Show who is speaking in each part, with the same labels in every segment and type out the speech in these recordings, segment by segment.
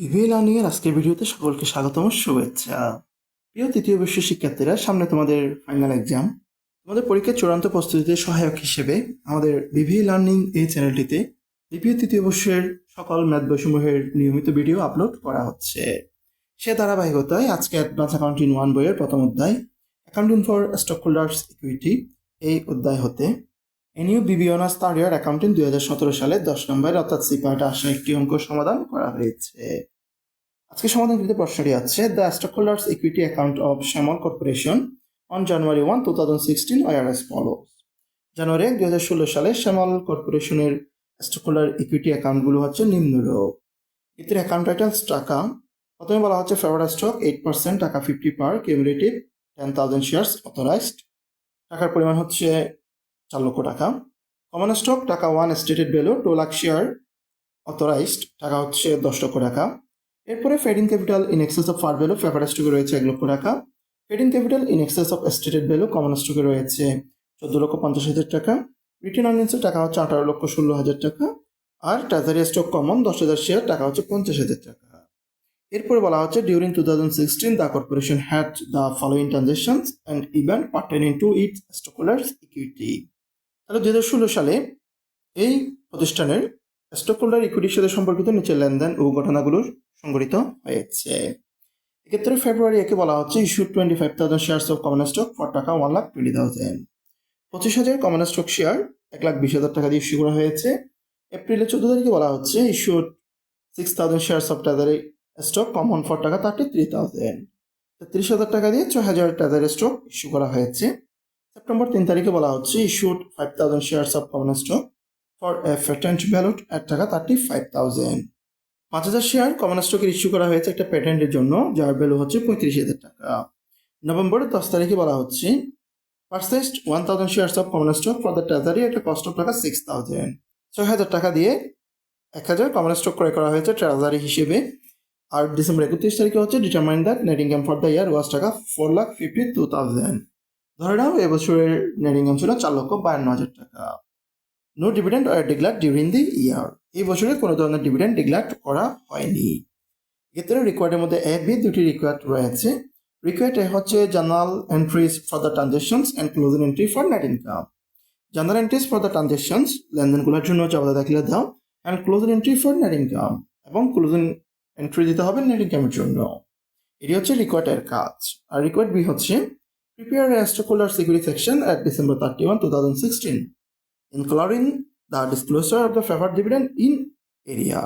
Speaker 1: BBA learning এর আজকের ভিডিওতে সকলকে স্বাগতম, শুভেচ্ছা। প্রিয় তৃতীয় বর্ষের শিক্ষার্থীরা, সামনে তোমাদের ফাইনাল এক্সাম তোমাদের পরীক্ষার চূড়ান্ত প্রস্তুতিতে সহায়ক হিসেবে আমাদের বিবিএ লার্নিং এই চ্যানেলটিতে দ্বিতীয়, তৃতীয় বর্ষের সকল ম্যাথ বৈষম্যের নিয়মিত ভিডিও আপলোড করা হচ্ছে। সে ধারাবাহিকতায় আজকে অ্যাডভান্স অ্যাকাউন্টিং ওয়ান বইয়ের প্রথম অধ্যায় accounting for stock holders equity এই অধ্যায় হতে। এনিউ থার্ড ইয়ার অ্যাকাউন্টিং দুই হাজার সতেরো সালে দশ নম্বর, অর্থাৎ সি পার্টে আসা একটি অঙ্ক সমাধান করা হয়েছে। আজকে সমাধান সমাধানকৃত প্রশ্নটি আছে, the stockholders equity account of Shyamal corporation on January one, two thousand sixteen were as follows. January দুই হাজার ষোলো সালে শ্যামল কর্পোরেশনের স্টক হোল্ডার ইকুইটি অ্যাকাউন্টগুলো হচ্ছে নিম্নরূপ। এদের অ্যাকাউন্ট টাইটেলস টাকা। প্রথমে বলা হচ্ছে ফেভার স্টক, এইট পার্সেন্ট, টাকা fifty par cumulative, ten thousand shares authorised. টাকার পরিমাণ হচ্ছে চার লক্ষ টাকা। কমন স্টক টাকা one stated value two lakh share authorised টাকা হচ্ছে দশ লক্ষ টাকা। এরপরে paid in capital in excess of par value favour স্টকে রয়েছে এক লক্ষ টাকা। Paid in capital in excess of stated value common স্টকে রয়েছে চোদ্দ লক্ষ পঞ্চাশ হাজার টাকা। রিটার্ন আর্নিংসের টাকা হচ্ছে আঠারো লক্ষ ষোলো হাজার টাকা। আর ট্রেজারি স্টক কমন দশ হাজার শেয়ার টাকা হচ্ছে পঞ্চাশ হাজার টাকা। এরপরে বলা হচ্ছে during two thousand sixteen the corporation had the following transactions and event pertaining to it stockholders equity তাহলে দু ষোলো সালে এই প্রতিষ্ঠানের স্টক হোল্ডার ইকুইটির সাথে সম্পর্কিত নিচের লেনদেন ও ঘটনাগুলোর সংঘটিত হয়েছে। এক্ষেত্রে ফেব্রুয়ারি একে বলা হচ্ছে issue twenty five thousand shares of common stock for টাকা ওয়ান লাখ টোয়েন্টি থাউজেন্ড পঁচিশ হাজার কমন স্টক শেয়ার এক লাখ বিশ হাজার টাকা দিয়ে ইস্যু করা হয়েছে। এপ্রিলের চোদ্দ তারিখে বলা হচ্ছে issue six thousand shares of treasury stock common for টাকা থার্টি থ্রি থাউজেন্ড তেত্রিশ হাজার টাকা দিয়ে ছয় হাজার ট্রেজারি স্টক ইস্যু করা হয়েছে। সেপ্টেম্বর তিন তারিখে বলা হচ্ছে issued five thousand shares of common stock for a patent valued এক টাকা থার্টি ফাইভ থাউজেন্ড পাঁচ হাজার শেয়ার কমন স্টকের ইস্যু করা হয়েছে একটা প্যাটেন্টের জন্য, যার ভ্যালু হচ্ছে পঁয়ত্রিশ হাজার টাকা। নভেম্বরের দশ তারিখে বলা হচ্ছে purchased one thousand shares of common stock for the treasury একটা কস্ট অফ টাকা সিক্স থাউজেন্ড ছয় হাজার টাকা দিয়ে এক হাজার কমন স্টক ক্রয় করা হয়েছে ট্রেজারি হিসেবে। আর ডিসেম্বর একত্রিশ তারিখে হচ্ছে determine that net income for the year was টাকা four lakh fifty two thousand ধরে নাও, এবছরের নেট ইনকাম ছিল চার লক্ষ বায়ান্ন হাজার টাকা। No dividend were declared during the year এই বছরে কোনো ধরনের ডিভিডেন্ড ডিক্লার করা হয়নি। এক্ষেত্রে রিকোয়ার্ডের মধ্যে এ বি দুটি রিকোয়ার্ড রয়েছে। রিকোয়ার্ড এ হচ্ছে journal entries for the transactions and closing entry for net income journal entries for the transactions লেনদেনগুলোর জন্য চাওয়া দাখিলে দাও and closing entry for net income এবং ক্লোজিং এন্ট্রি দিতে হবে নেট ইনকামের জন্য। এটি হচ্ছে রিকোয়ার্ডের কাজ। আর রিকোয়ার্ড বি হচ্ছে prepare a stockholder security section at December 31, 2016, including the disclosure of the favored dividend in area.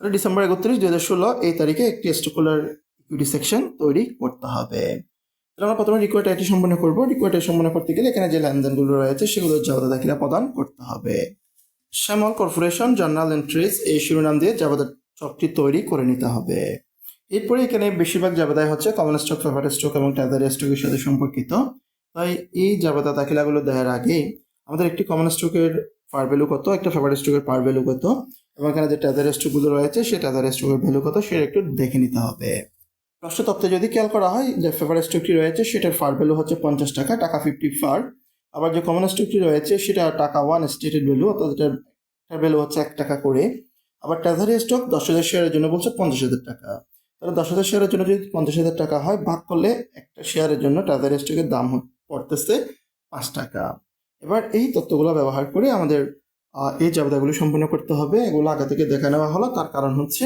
Speaker 1: তাহলে ডিসেম্বর একত্রিশ দুই হাজার ষোলো এই তারিখে একটি স্টকহোল্ডার ইকুইটি সেকশন তৈরি করতে হবে। তাহলে আমরা প্রথমে রিকোয়ার্ড এটি সম্পন্ন করব। রিকোয়ার্ড সম্পন্ন করতে গেলে এখানে যে লেনদেনগুলো রয়েছে সেগুলোর জাবাদা দাখিলা প্রদান করতে হবে। শ্যামল কর্পোরেশন জার্নাল এন্ট্রিজ এই শিরোনাম দিয়ে জাবাদা চকটি তৈরি করে নিতে হবে। এরপরে এখানে বেশিরভাগ জাবেদায় হচ্ছে কমন স্টক ফেভার স্টক এবং ট্যাজারি স্টকের সাথে সম্পর্কিত। তাই এই জাবেদা দাখিলাগুলো দেওয়ার আগে আমাদের একটি কমন স্টকের পার ভ্যালু কত, একটা ফেভার স্টকের পার ভ্যালু কত এবং এখানে যে ট্যাজারি স্টকগুলো রয়েছে, সেই ট্যাজারি স্টকের ভ্যালু কত সেটা একটু দেখে নিতে হবে। প্রশ্ন তত্ত্বে যদি খেয়াল করা হয় যে ফেভার স্টকটি রয়েছে, সেটার ফার ভ্যালু হচ্ছে পঞ্চাশ টাকা টাকা ফিফটি ফার আবার যে কমন স্টকটি রয়েছে, সেটা টাকা ওয়ান স্টেটেড ভ্যালু অর্থাৎ এটার ভ্যালু হচ্ছে এক টাকা করে। আবার ট্যাজারি স্টক দশ হাজার শেয়ারের জন্য বলছে পঞ্চাশ হাজার টাকা। তাহলে দশ হাজার শেয়ারের জন্য যদি পঞ্চাশ হাজার টাকা হয়, ভাগ করলে একটা শেয়ারের জন্য ট্রেজারি স্টকের দাম পড়তেছে পাঁচ টাকা। এবার এই তথ্যগুলো ব্যবহার করে আমাদের এই জাবেদাগুলো সম্পূর্ণ করতে হবে। এগুলো আগে থেকে দেখে নেওয়া হলো। তার কারণ হচ্ছে,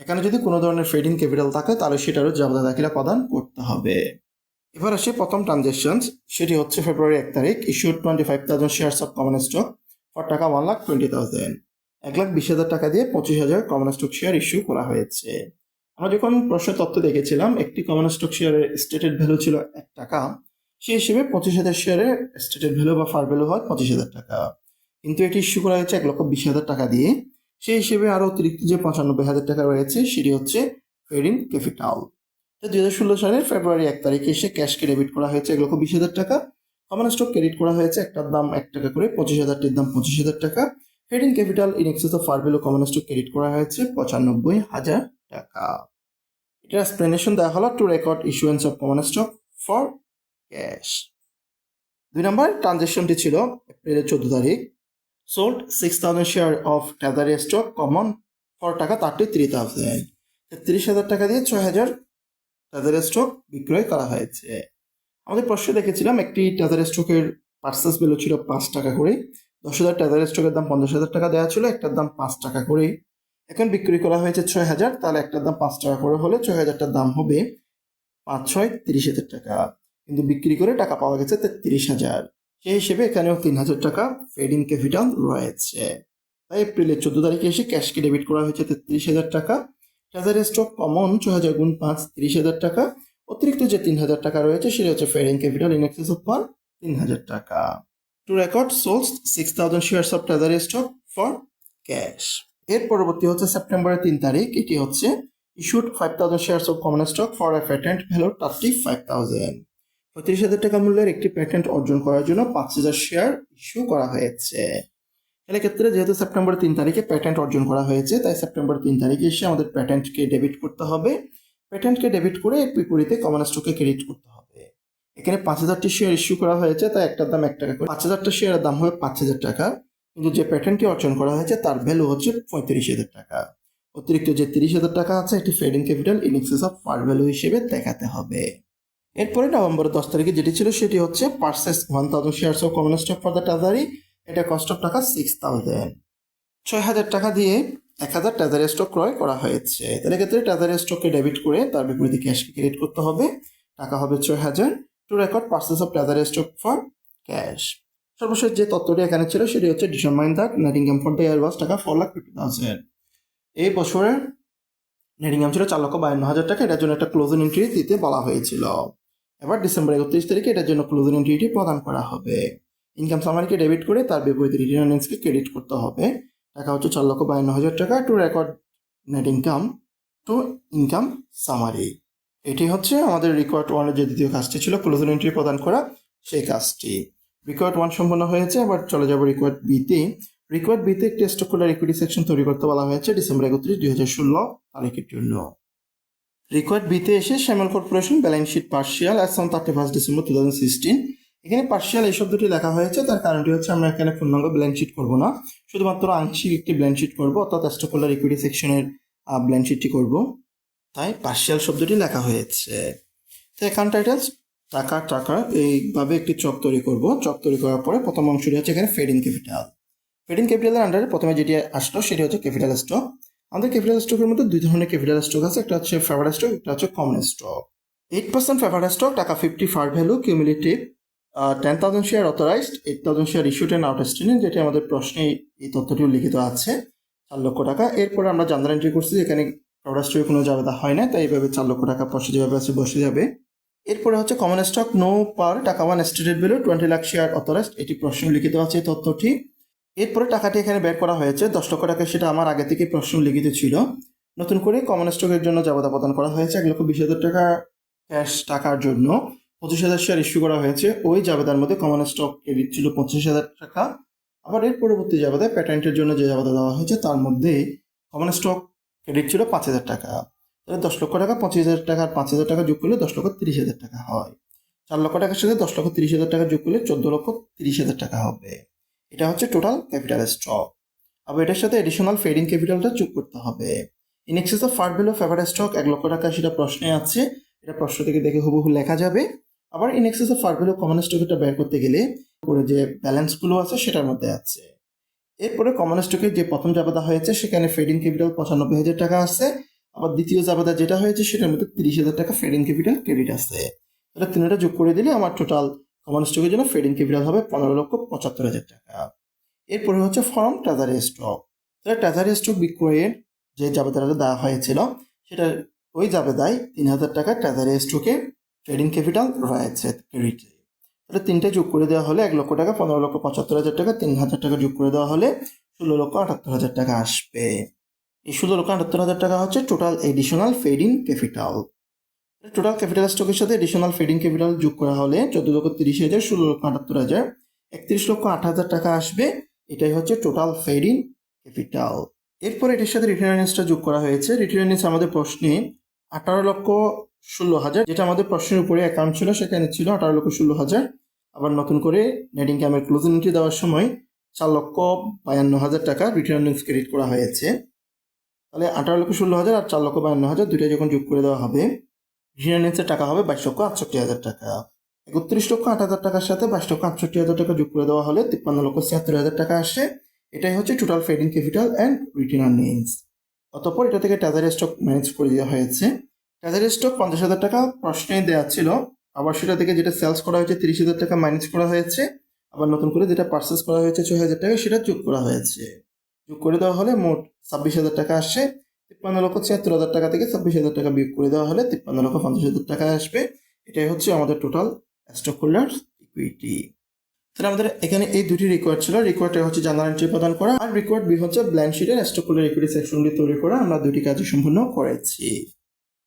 Speaker 1: এখানে যদি কোনো ধরনের ফেডিং ক্যাপিটাল থাকে, তাহলে সেটারও জাবেদা দাখিলা প্রদান করতে হবে। এবার আসে প্রথম ট্রানজেকশন সেটি হচ্ছে ফেব্রুয়ারি এক তারিখ। Issue twenty five thousand shares of common stock for টাকা ওয়ান লাখ টোয়েন্টি থাউজেন্ড এক লাখ বিশ হাজার টাকা দিয়ে পঁচিশ হাজার কমন স্টক শেয়ার ইস্যু করা হয়েছে। আমরা যখন প্রশ্ন তত্ত্ব দেখেছিলাম, একটি কমন স্টক শেয়ারের স্টেটেড ভ্যালু ছিল এক টাকা, সেই হিসেবে পঁচিশ হাজার শেয়ারের স্টেটেড ভ্যালু বা ফার ভ্যালু হয় পঁচিশ হাজার টাকা। কিন্তু এটি ইস্যু করা হয়েছে এক লক্ষ বিশ হাজার টাকা দিয়ে। সেই হিসেবে আরও অতিরিক্ত যে পঁচানব্বই হাজার টাকা রয়েছে, সেটি হচ্ছে ফেরিং ক্যাপিটাল তো দুই হাজার ষোলো সালের ফেব্রুয়ারি এক তারিখে এসে ক্যাশকে ডেবিট করা হয়েছে এক লক্ষ বিশ হাজার টাকা। কমন স্টক ক্রেডিট করা হয়েছে একটার দাম এক টাকা করে পঁচিশ হাজারটির দাম পঁচিশ হাজার টাকা। Paid in capital in excess of par value common stock credit করা হয়েছে পঁচানব্বই হাজার। টাকা। এটা এক্সপ্লেনেশন দেওয়া হলো to record issuance of common stock for cash দুই নম্বর ট্রানজেকশনটি ছিল এপ্রিলের চোদ্দ তারিখ। Sold six thousand share of treasury stock common for টাকা থার্টি থ্রি থাউজেন্ড তেত্রিশ হাজার টাকা দিয়ে ছয় হাজার ট্রেজারি স্টক বিক্রয় করা হয়েছে। আমাদের প্রশ্নে দেখেছিলাম একটি ট্রেজারি স্টকের পার্সেস ভ্যালু ছিল পাঁচ টাকা করে। দশ হাজার ট্রেজারি স্টকের দাম পঞ্চাশ হাজার টাকা দেওয়া ছিল, একটার দাম পাঁচ টাকা করে এখন বিক্রি করা হয়েছে ছয় হাজার তাহলে একটার দাম পাঁচ টাকা করে হলে ছয় হাজারটার দাম হবে পাঁচ ছয় তিরিশ হাজার টাকা। কিন্তু বিক্রি করে টাকা পাওয়া গেছে তেত্রিশ হাজার। সেই হিসেবে এখানেও তিন হাজার টাকা ফেডিং ক্যাপিটাল রয়েছে। তাই এপ্রিলের চোদ্দ তারিখে এসে ক্যাশকে ডেবিট করা হয়েছে তেত্রিশ হাজার টাকা। ট্রেজারি স্টক কমন ছ হাজার গুণ পাঁচ তিরিশ হাজার টাকা। অতিরিক্ত যে তিন হাজার টাকা রয়েছে, সেটা হচ্ছে paid in capital in excess of one তিন হাজার টাকা। To record sales six thousand shares of treasury stock for cash এর পরবর্তী হচ্ছে সেপ্টেম্বরের তিন তারিখ। এটি হচ্ছে issued five thousand shares of common stock for a patent value thirty five thousand পঁয়ত্রিশ হাজার টাকা মূল্যের একটি প্যাটেন্ট অর্জন করার জন্য পাঁচ হাজার শেয়ার ইস্যু করা হয়েছে। ক্ষেত্রে যেহেতু সেপ্টেম্বর তিন তারিখে প্যাটেন্ট অর্জন করা হয়েছে, তাই সেপ্টেম্বর তিন তারিখে এসে আমাদের প্যাটেন্টকে ডেবিট করতে হবে। প্যাটেন্টকে ডেবিট করে এর বিপরীতে কমন স্টকে ক্রেডিট করতে হবে। এখানে পাঁচ হাজারটি শেয়ার ইস্যু করা হয়েছে, তাই একটার দাম এক টাকা করে। পাঁচ হাজারটা শেয়ারের দাম হবে পাঁচ হাজার টাকা। কিন্তু যে প্যাটেন্টটি অর্জন করা হয়েছে, তার ভ্যালু হচ্ছে পঁয়ত্রিশ হাজার টাকা। অতিরিক্ত যে তিরিশ হাজার টাকা আছে একটি paid in capital in excess of par value হিসেবে দেখাতে হবে। এরপরে নভেম্বর দশ তারিখে যেটি ছিল, সেটি হচ্ছে purchase one thousand shares of common stock for the treasury এটা কস্ট অফ টাকা সিক্স থাউজেন্ড ছয় হাজার টাকা দিয়ে এক হাজার ট্রেজারি স্টক ক্রয় করা হয়েছে। তাহলে ক্ষেত্রে ট্রেজারি স্টককে ডেবিট করে তার বিপরীতে ক্যাশকে ক্রেডিট করতে হবে। টাকা হবে ছয় হাজার। To record purchase of treasury stock for cash সর্বশেষ যে তত্ত্বটি এখানে ছিল সেটি হচ্ছে December the net income for was টাকা ফোর লাখ ফিফটি থাউজেন্ড এই বছরের নেট ইনকাম ছিল চার লক্ষ বায়ান্ন হাজার টাকা, এটার জন্য একটা ক্লোজিং এন্ট্রি দিতে বলা হয়েছিল। এবার ডিসেম্বর একত্রিশ তারিখে এটার জন্য ক্লোজিং এন্ট্রিটি প্রদান করা হবে। ইনকাম সামারিকে ডেবিট করে তার বিপরীতে রিটার্ন ক্রেডিট করতে হবে। টাকা হচ্ছে চার লক্ষ বায়ান্ন হাজার টাকা to record net income to income summary এটি হচ্ছে আমাদের রিকোয়ার্ড ওয়ানের যে দ্বিতীয় কাজটি ছিল ক্লোজিং এন্ট্রি প্রদান করা, সেই কাজটি। রিকোয়ার্ড ওয়ান সম্পন্ন হয়েছে এবার চলে যাব রিকোয়ার্ড বিতে রিকোয়ার্ড বিতে একটি স্টকুলার ইকুইটি সেকশন তৈরি করতে বলা হয়েছে ডিসেম্বর একত্রিশ, দুই হাজার ষোলো তারিখের জন্য। রিকোয়ার্ড বিতে এসে Shyamal corporation balance sheet partial as on thirty first December two thousand sixteen এখানে পার্সিয়াল এই শব্দটি লেখা হয়েছে, তার কারণটি হচ্ছে আমরা এখানে পূর্ণাঙ্গ ব্যালেন্স শিট করব না। শুধুমাত্র আংশিক একটি ব্যালেন্স শিট করব, অর্থাৎ স্টকুলার ইকুইটি সেকশনের ব্যালেন্স শিটটি করব। তাই পার্সিয়াল শব্দটি লেখা হয়েছে। তো অ্যাকাউন্ট টাইটেলস টাকা টাকা, এইভাবে একটি চক তৈরি করব। চক তৈরি করার পরে প্রথম অংশটি হচ্ছে এখানে ফেডিং ক্যাপিটাল ফেডিং ক্যাপিটালের আন্ডারে প্রথমে যেটি আসলো সেটি হচ্ছে ক্যাপিটাল স্টক আমাদের ক্যাপিটাল স্টকের মধ্যে দুই ধরনের ক্যাপিটাল স্টক আছে, একটা হচ্ছে ফেভার স্টক একটা হচ্ছে কমন স্টক এইট পার্সেন্ট ফেভার স্টক টাকা fifty par value cumulative ten thousand share authorized eight thousand share issued and outstanding যেটি আমাদের প্রশ্নে এই তথ্যটি উল্লিখিত আছে, চার লক্ষ টাকা। এরপরে আমরা জানদার এন্ট্রি করছি এখানে ফেভার স্টকে কোনো জাবেদা হয় না তাই এইভাবে চার লক্ষ টাকা পয়সা যেভাবে আছে, বসে যাবে। এরপরে হচ্ছে কমন স্টক নো পার টাকা one stated value twenty lakh share authorized এটি প্রশ্ন লিখিত আছে তথ্যটি। এরপরে টাকাটি এখানে বের করা হয়েছে, দশ লক্ষ টাকা সেটা আমার আগে থেকে প্রশ্ন লিখিত ছিল। নতুন করে কমন স্টকের জন্য জাবাদা প্রদান করা হয়েছে, এক লক্ষ বিশ হাজার টাকা ক্যাশ টাকার জন্য। পঁচিশ হাজার শেয়ার ইস্যু করা হয়েছে, ওই জাবেদার মধ্যে কমন স্টক ক্রেডিট ছিল পঁচিশ হাজার টাকা। আবার এর পরবর্তী জাবেদায় প্যাটেন্টের জন্য যে জাবেদা দেওয়া হয়েছে, তার মধ্যে কমন স্টক ক্রেডিট ছিল পাঁচ হাজার টাকা। তাহলে দশ লক্ষ টাকা পঁচিশ হাজার টাকা পাঁচ হাজার টাকা যোগ করলে দশ লক্ষ তিরিশ হাজার টাকা হয়। চার লক্ষ টাকার সাথে দশ লক্ষ তিরিশ হাজার টাকা যোগ করলে চোদ্দ লক্ষ তিরিশ হাজার টাকা হবে। এটা হচ্ছে টোটাল ক্যাপিটাল স্টক আবার এটার সাথে এডিশনাল ফেডিং ক্যাপিটালটা যোগ করতে হবে। In excess of par value favour stock এক লক্ষ টাকা সেটা প্রশ্নে আছে। এটা প্রশ্ন থেকে দেখে হুবহু লেখা যাবে। আবার in excess of par value common স্টকটা বের করতে গেলে পরে যে ব্যালেন্সগুলো আছে সেটার মধ্যে আছে। এরপরে কমন স্টকের যে প্রথম জাবেদা হয়েছে, সেখানে ফেডিং ক্যাপিটাল পঁচানব্বই হাজার টাকা আছে। আবার দ্বিতীয় জাবেদা যেটা হয়েছে সেটার মধ্যে তিরিশ হাজার টাকা ফেডিং ক্যাপিটাল ক্রেডিট আছে তাহলে তিনটা যোগ করে দিলে আমার টোটাল কমন স্টকের জন্য ফেডিং ক্যাপিটাল হবে পনেরো লক্ষ পঁচাত্তর হাজার টাকা। এরপরে হচ্ছে ফর্ম ট্রেজারি স্টক তাহলে ট্রেজারি স্টক বিক্রয়ের যে জাবেদাটা দেওয়া হয়েছিল, সেটা ওই জাবেদায় তিন হাজার টাকা ট্রেজারি স্টকে ট্রেডিং ক্যাপিটাল রয়েছে ক্রেডিটে তাহলে তিনটে যোগ করে দেওয়া হলে এক লক্ষ টাকা, পনেরো লক্ষ পঁচাত্তর হাজার টাকা, তিন হাজার টাকা যোগ করে দেওয়া হলে ষোলো লক্ষ আটাত্তর হাজার টাকা আসবে। এই ষোলো লক্ষ আটাত্তর হাজার টাকা হচ্ছে total additional paid in capital total capital স্টকের সাথে এডিশনাল ফেডিং ক্যাপিটাল যোগ করা হলে চোদ্দ লক্ষ তিরিশ হাজার, ষোলো লক্ষ আটাত্তর হাজার, একত্রিশ লক্ষ আট হাজার টাকা আসবে। এটাই হচ্ছে টোটাল ফেডিং ক্যাপিটাল এরপর এটির সাথে রিটার্ন আর্নিংসটা যোগ করা হয়েছে। রিটার্ন আর্নিংস আমাদের প্রশ্নে আঠারো লক্ষ ষোলো হাজার, যেটা আমাদের প্রশ্নের উপরে অ্যাকাউন্ট ছিল, সেখানে ছিল আঠারো লক্ষ ষোলো হাজার। আবার নতুন করে নেট ইনকামের ক্লোজিং দেওয়ার সময় চার লক্ষ বায়ান্ন হাজার টাকা রিটার্ন আর্নিংস ক্রেডিট করা হয়েছে। তাহলে আঠারো লক্ষ ষোলো হাজার আর চার লক্ষ বায়ান্ন হাজার দুইটাই যখন যোগ করে দেওয়া হবে রিনারেন্সের টাকা হবে বাইশ লক্ষ আটষট্টি হাজার টাকা। একত্রিশ লক্ষ আট হাজার টাকার সাথে বাইশ লক্ষ আটষট্টি হাজার টাকা যোগ করে দেওয়া হলে তিপ্পান্ন লক্ষ ছিয়াত্তর হাজার টাকা আসে। এটাই হচ্ছে total paid in capital and retained earnings অতঃপর এটা থেকে ট্যাজারি স্টক ম্যানেজ করে দেওয়া হয়েছে। ট্যাজারি স্টক পঞ্চাশ হাজার টাকা প্রশ্নে দেওয়া ছিল। আবার সেটা থেকে যেটা সেলস করা হয়েছে তিরিশ হাজার টাকা মাইনাস করা হয়েছে। আবার নতুন করে যেটা পার্সেস করা হয়েছে ছয় হাজার টাকা সেটা যোগ করা হয়েছে। যোগ করে দেওয়া হলে মোট ছাব্বিশ হাজার টাকা আসছে তিপ্পান্ন লক্ষ ছিয়াত্তর হাজার টাকা থেকে ছাব্বিশ হাজার টাকা বিয়োগ করে দেওয়া হলে তিপ্পান্ন লক্ষ পঞ্চাশ হাজার টাকা আসবে। এটাই হচ্ছে আমাদের টোটাল স্টক হোল্ডার ইকুইটি তাহলে আমাদের এখানে এই দুটি রিকোয়ার্ড ছিল। রিকোয়ার্ডটা হচ্ছে জার্নাল এন্ট্রি প্রদান করা আর রিকোয়ার্ড বি হচ্ছে ব্ল্যাঙ্ক শিটের স্টক হোল্ডার ইকুইটি সেকশনটি তৈরি করা। আমরা দুটি কাজই সম্পূর্ণ করেছি।